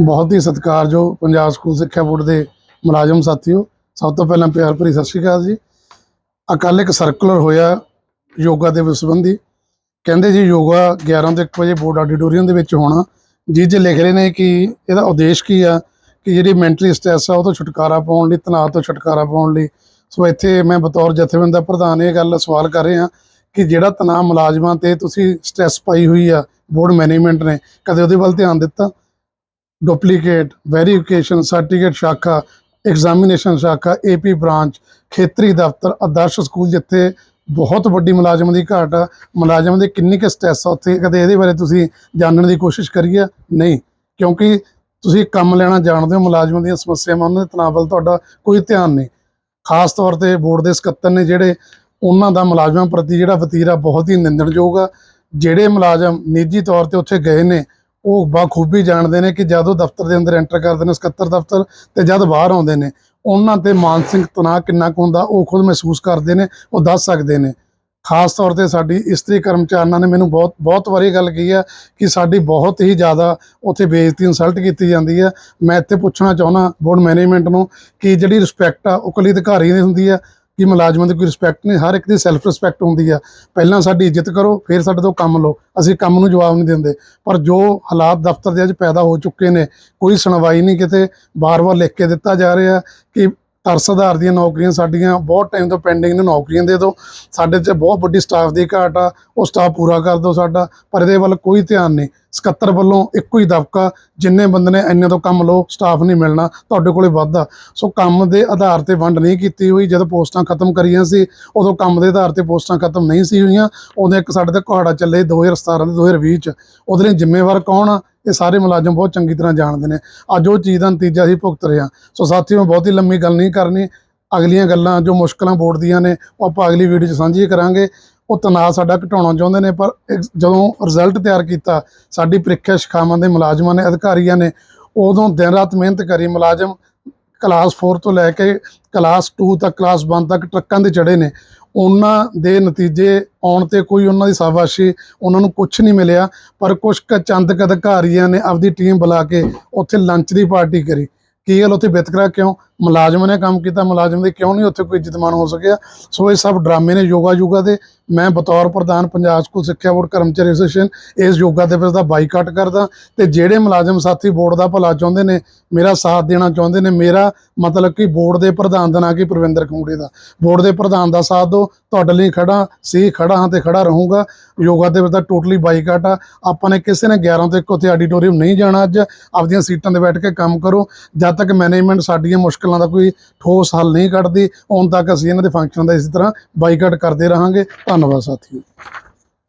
ਬਹੁਤ ਹੀ ਸਤਿਕਾਰਯੋਗ ਪੰਜਾਬ ਸਕੂਲ ਸਿੱਖਿਆ ਬੋਰਡ ਦੇ ਮੁਲਾਜ਼ਮ ਸਾਥੀਓ, ਸਭ ਤੋਂ ਪਹਿਲਾਂ ਪਿਆਰ ਭਰੀ ਸਤਿ ਸ਼੍ਰੀ ਅਕਾਲ ਜੀ। ਅਕਾਲ ਇੱਕ ਸਰਕੂਲਰ ਹੋਇਆ ਯੋਗਾ ਦੇ ਸੰਬੰਧੀ। ਕਹਿੰਦੇ ਜੀ ਯੋਗਾ 11 ਤੋਂ 1 ਵਜੇ ਬੋਰਡ ਆਡੀਟੋਰੀਅਮ ਦੇ ਵਿੱਚ ਹੋਣਾ। ਜਿਹ 'ਚ ਲਿਖ ਰਹੇ ਨੇ ਕਿ ਇਹਦਾ ਉਦੇਸ਼ ਕੀ ਆ? ਕਿ ਜਿਹੜੀ ਮੈਂਟਲੀ ਸਟ੍ਰੈਸ ਆ, ਉਹ ਤੋਂ ਛੁਟਕਾਰਾ ਪਾਉਣ ਲਈ, ਤਣਾਅ ਤੋਂ ਛੁਟਕਾਰਾ ਪਾਉਣ ਲਈ। ਸੋ ਇੱਥੇ ਮੈਂ ਬਤੌਰ ਜਥੇਬੰਦਾ ਪ੍ਰਧਾਨ ਇਹ ਗੱਲ ਸਵਾਲ ਕਰ ਰਿਹਾ ਕਿ ਜਿਹੜਾ ਤਣਾਅ ਮੁਲਾਜ਼ਮਾਂ ਤੇ ਤੁਸੀਂ ਸਟ੍ਰੈਸ ਪਾਈ ਹੋਈ ਆ, ਬੋਰਡ ਮੈਨੇਜਮੈਂਟ ਨੇ ਕਦੇ ਉਹਦੇ ਵੱਲ ਧਿਆਨ ਦਿੱਤਾ? ਡੁਪਲੀਕੇਟ ਵੈਰੀਫਿਕੇਸ਼ਨ ਸਰਟੀਫਿਕੇਟ ਸ਼ਾਖਾ ਐਗਜ਼ਾਮੀਨੇਸ਼ਨ ਸ਼ਾਖਾ ਏਪੀ ਬ੍ਰਾਂਚ ਖੇਤਰੀ ਦਫ਼ਤਰ, ਆਦਰਸ਼ ਸਕੂਲ ਜਿੱਥੇ ਬਹੁਤ ਵੱਡੀ ਮੁਲਾਜ਼ਮਾਂ ਦੀ ਘਾਟ ਆ। ਮੁਲਾਜ਼ਮਾਂ ਦੇ ਕਿੰਨੀ ਕੁ ਸਟ੍ਰੈਸ ਆ ਉੱਥੇ? ਕਦੇ ਇਹਦੇ ਬਾਰੇ ਤੁਸੀਂ ਜਾਣਨ ਦੀ ਕੋਸ਼ਿਸ਼ ਕਰੀ ਆ ਨਹੀਂ। ਕਿਉਂਕਿ ਤੁਸੀਂ ਕੰਮ ਲੈਣਾ ਜਾਣਦੇ ਹੋ, ਮੁਲਾਜ਼ਮਾਂ ਦੀਆਂ ਸਮੱਸਿਆਵਾਂ, ਉਹਨਾਂ ਦੇ ਤਣਾਅ ਵੱਲ ਤੁਹਾਡਾ ਕੋਈ ਧਿਆਨ ਨਹੀਂ। ਖਾਸ ਤੌਰ ਤੇ ਬੋਰਡ ਦੇ ਸਕੱਤਰ ਨੇ ਜਿਹੜੇ ਉਹਨਾਂ ਦਾ ਮੁਲਾਜ਼ਮਾਂ ਪ੍ਰਤੀ ਜਿਹੜਾ ਵਤੀਰਾ ਬਹੁਤ ਹੀ ਨਿੰਦਣਯੋਗ ਆ। ਜਿਹੜੇ ਮੁਲਾਜ਼ਮ ਨਿੱਜੀ ਤੌਰ ਤੇ ਉੱਥੇ ਗਏ ਨੇ ਉਹ ਬਾਖੂਬੀ ਜਾਣਦੇ ਨੇ ਕਿ ਜਦੋਂ ਦਫ਼ਤਰ ਦੇ ਅੰਦਰ ਐਂਟਰ ਕਰਦੇ ਨੇ, ਸਕੱਤਰ ਦਫ਼ਤਰ ਤੇ ਜਦ ਬਾਹਰ ਆਉਂਦੇ ਨੇ, ਉਹਨਾਂ ਤੇ ਮਾਨਸਿਕ ਤਣਾਅ ਕਿੰਨਾ ਕੁ ਹੁੰਦਾ ਉਹ ਖੁਦ ਮਹਿਸੂਸ ਕਰਦੇ ਨੇ, ਉਹ ਦੱਸ ਸਕਦੇ ਨੇ। ਖਾਸ ਤੌਰ ਤੇ ਸਾਡੀ ਇਸਤਰੀ ਕਰਮਚਾਰੀਆਂ ਨੇ ਮੈਨੂੰ ਬਹੁਤ ਬਹੁਤ ਵਾਰੀ ਇਹ ਗੱਲ ਕਹੀ ਹੈ ਕਿ ਸਾਡੀ ਬਹੁਤ ਹੀ ਜ਼ਿਆਦਾ ਉੱਥੇ ਬੇਇੱਜ਼ਤੀ ਇਨਸਲਟ ਕੀਤੀ ਜਾਂਦੀ ਹੈ ਮੈਂ ਇੱਥੇ ਪੁੱਛਣਾ ਚਾਹੁੰਦਾ ਬੋਰਡ ਮੈਨੇਜਮੈਂਟ ਨੂੰ ਕਿ ਜਿਹੜੀ ਰਿਸਪੈਕਟ ਆ, ਉਹ ਇਕੱਲੀ ਅਧਿਕਾਰੀ ਦੀ ਹੁੰਦੀ ਆ ਕਿ ਮੁਲਾਜ਼ਮਾਂ ਦੀ ਕੋਈ ਰਿਸਪੈਕਟ ਨਹੀਂ, ਹਰ ਇੱਕ ਦੀ ਸੈਲਫ ਰਿਸਪੈਕਟ ਹੁੰਦੀ ਆ। ਪਹਿਲਾਂ ਸਾਡੀ ਇੱਜ਼ਤ ਕਰੋ, ਫਿਰ ਸਾਡੇ ਤੋਂ ਕੰਮ ਲਓ। ਅਸੀਂ ਕੰਮ ਨੂੰ ਜਵਾਬ ਨਹੀਂ ਦਿੰਦੇ। ਪਰ ਜੋ ਹਾਲਾਤ ਦਫ਼ਤਰ ਦੇ ਅੱਜ ਪੈਦਾ ਹੋ ਚੁੱਕੇ ਨੇ, ਕੋਈ ਸੁਣਵਾਈ ਨਹੀਂ ਕਿਤੇ ਬਾਰ-ਬਾਰ ਲਿਖ ਕੇ ਦਿੱਤਾ ਜਾ ਰਿਹਾ ਕਿ ਤਰਸ ਆਧਾਰ ਦੀਆਂ ਨੌਕਰੀਆਂ ਸਾਡੀਆਂ, ਬਹੁਤ ਟਾਈਮ ਤੋਂ ਪੈਂਡਿੰਗ ਨੇ, ਨੌਕਰੀਆਂ ਦੇ ਦਿਓ। ਸਾਡੇ 'ਚ ਬਹੁਤ ਵੱਡੀ ਸਟਾਫ ਦੀ ਘਾਟ ਆ, ਉਹ ਸਟਾਫ ਪੂਰਾ ਕਰ ਦਿਓ ਸਾਡਾ, ਪਰ ਇਹਦੇ ਵੱਲ ਕੋਈ ਧਿਆਨ ਨਹੀਂ। ਸਕੱਤਰ ਵੱਲੋਂ ਇੱਕੋ ਹੀ ਦਬਕਾ, ਜਿੰਨੇ ਬੰਦੇ ਨੇ ਇੰਨੇ ਤੋਂ ਕੰਮ ਲਓ ਸਟਾਫ ਨਹੀਂ ਮਿਲਣਾ, ਤੁਹਾਡੇ ਕੋਲੇ ਵਾਧਾ ਸੋ ਕੰਮ ਦੇ ਆਧਾਰ ਤੇ ਵੰਡ ਨਹੀਂ ਕੀਤੀ ਹੋਈ, ਜਦੋਂ ਪੋਸਟਾਂ ਖਤਮ ਕਰੀਆਂ ਸੀ, ਉਦੋਂ ਕੰਮ ਦੇ ਆਧਾਰ ਤੇ ਪੋਸਟਾਂ ਖਤਮ ਨਹੀਂ ਸੀ ਹੋਈਆਂ ਉਦੋਂ ਇੱਕ ਸਾਡੇ ਤੇ ਕੁਹਾੜਾ ਚੱਲੇ 2017 ਤੇ 2020 ਚ। ਉਹਦੇ ਲਈ ਜ਼ਿੰਮੇਵਾਰ ਕੌਣ ਆ? ਇਹ ਸਾਰੇ ਮੁਲਾਜ਼ਮ ਬਹੁਤ ਚੰਗੀ ਤਰ੍ਹਾਂ ਜਾਣਦੇ ਨੇ। ਅੱਜ ਉਹ ਚੀਜ਼ ਦਾ ਨਤੀਜਾ ਅਸੀਂ ਭੁਗਤ ਰਹੇ ਹਾਂ ਸੋ ਸਾਥੀਓ, ਮੈਂ ਬਹੁਤੀ ਲੰਮੀ ਗੱਲ ਨਹੀਂ ਕਰਨੀ। ਅਗਲੀਆਂ ਗੱਲਾਂ ਜੋ ਮੁਸ਼ਕਲਾਂ ਬੋਰਡ ਦੀਆਂ ਨੇ, ਉਹ ਆਪਾਂ ਅਗਲੀ ਵੀਡੀਓ 'ਚ ਸਾਂਝੀ ਕਰਾਂਗੇ। ਉਹ ਤਣਾਅ ਸਾਡਾ ਘਟਾਉਣਾ ਚਾਹੁੰਦੇ ਨੇ, ਪਰ ਜਦੋਂ ਰਿਜ਼ਲਟ ਤਿਆਰ ਕੀਤਾ, ਸਾਡੀ ਪ੍ਰੀਖਿਆ ਸ਼ਿਖਾਵਾਂ ਦੇ ਮੁਲਾਜ਼ਮਾਂ ਨੇ, ਅਧਿਕਾਰੀਆਂ ਨੇ, ਉਦੋਂ ਦਿਨ ਰਾਤ ਮਿਹਨਤ ਕਰੀ, ਮੁਲਾਜ਼ਮ ਕਲਾਸ 4 ਤੋਂ ਲੈ ਕੇ ਕਲਾਸ 2 ਤੱਕ ਕਲਾਸ 1 ਤੱਕ ਟਰੱਕਾਂ ਤੇ ਚੜੇ ਨੇ। ਉਹਨਾਂ ਦੇ ਨਤੀਜੇ ਆਉਣ ਤੇ ਕੋਈ ਉਹਨਾਂ ਦੀ ਸ਼ਾਬਾਸ਼ੀ ਉਹਨਾਂ ਨੂੰ ਕੁਝ ਨਹੀਂ ਮਿਲਿਆ, ਪਰ ਕੁਝ ਕ ਚੰਦ ਅਧਿਕਾਰੀਆਂ ਨੇ ਆਪਦੀ ਟੀਮ ਬੁਲਾ ਕੇ ਉੱਥੇ ਲੰਚ ਦੀ ਪਾਰਟੀ ਕਰੀ। ਕੀ ਗੱਲ ਉੱਥੇ ਵਿਤਕਰਾ ਕਿਉਂ? ਮੁਲਾਜ਼ਮ ਨੇ ਕੰਮ ਕੀਤਾ, ਮੁਲਾਜ਼ਮ ਦੇ ਕਿਉਂ ਨਹੀਂ ਉੱਥੇ ਕੋਈ ਇੱਜ਼ਤਮਾਨ ਹੋ ਸਕਿਆ? ਸੋ ਇਹ ਸਭ ਡਰਾਮੇ ਨੇ, ਯੋਗਾ ਯੋਗਾ ਦੇ। ਮੈਂ ਬਤੌਰ ਪ੍ਰਧਾਨ ਪੰਜਾਬ ਸਕੂਲ ਸਿੱਖਿਆ ਬੋਰਡ ਕਰਮਚਾਰੀ ਐਸੋਸੀਏਸ਼ਨ ਇਸ ਯੋਗਾ ਦਿਵਸ ਦਾ ਬਾਈਕਾਟ ਕਰਦਾ। ਤੇ ਜਿਹੜੇ ਮੁਲਾਜ਼ਮ ਸਾਥੀ ਬੋਰਡ ਦਾ ਭਲਾ ਚਾਹੁੰਦੇ ਨੇ, ਮੇਰਾ ਸਾਥ ਦੇਣਾ ਚਾਹੁੰਦੇ ਨੇ, ਮੇਰਾ ਮਤਲਬ ਕਿ ਬੋਰਡ ਦੇ ਪ੍ਰਧਾਨ ਦਾ ਨਾਂ ਕਿ? ਪ੍ਰਵਿੰਦਰ ਖੰਗੂੜੇ ਦਾ। ਬੋਰਡ ਦੇ ਪ੍ਰਧਾਨ ਦਾ ਸਾਥ ਦਿਓ, ਤੁਹਾਡੇ ਲਈ ਖੜਾ ਸੀ ਖੜਾ ਹਾਂ ਤੇ ਖੜਾ ਰਹੂੰਗਾ। ਯੋਗਾ ਦਿਵਸ ਦਾ ਟੋਟਲੀ ਬਾਈਕਾਟ ਆ। ਆਪਾਂ ਨੇ ਕਿਸੇ ਨੇ 11 ਤੋਂ ਇੱਕ ਉੱਥੇ ਆਡੀਟੋਰੀਅਮ ਨਹੀਂ ਜਾਣਾ ਅੱਜ। ਆਪਦੀਆਂ ਸੀਟਾਂ ਤੇ ਬੈਠ ਕੇ ਕੰਮ ਕਰੋ। ਜਦ ਤੱਕ ਮੈਨੇਜਮੈਂਟ ਸਾਡੀਆਂ ਮੁਸ਼ਕਲਾਂ ਦਾ ਕੋਈ ਠੋਸ ਹੱਲ ਨਹੀਂ ਕੱਢਦੀ। ਹੁਣ ਤੱਕ ਅਸੀਂ ਇਹਨਾਂ ਦੇ ਫੰਕਸ਼ਨ ਦਾ ਇਸੇ ਤਰ੍ਹਾਂ ਬਾਈਕਾਟ ਕਰਦੇ ਰਹਾਂਗੇ। ਧੰਨਵਾਦ ਸਾਥੀਓ।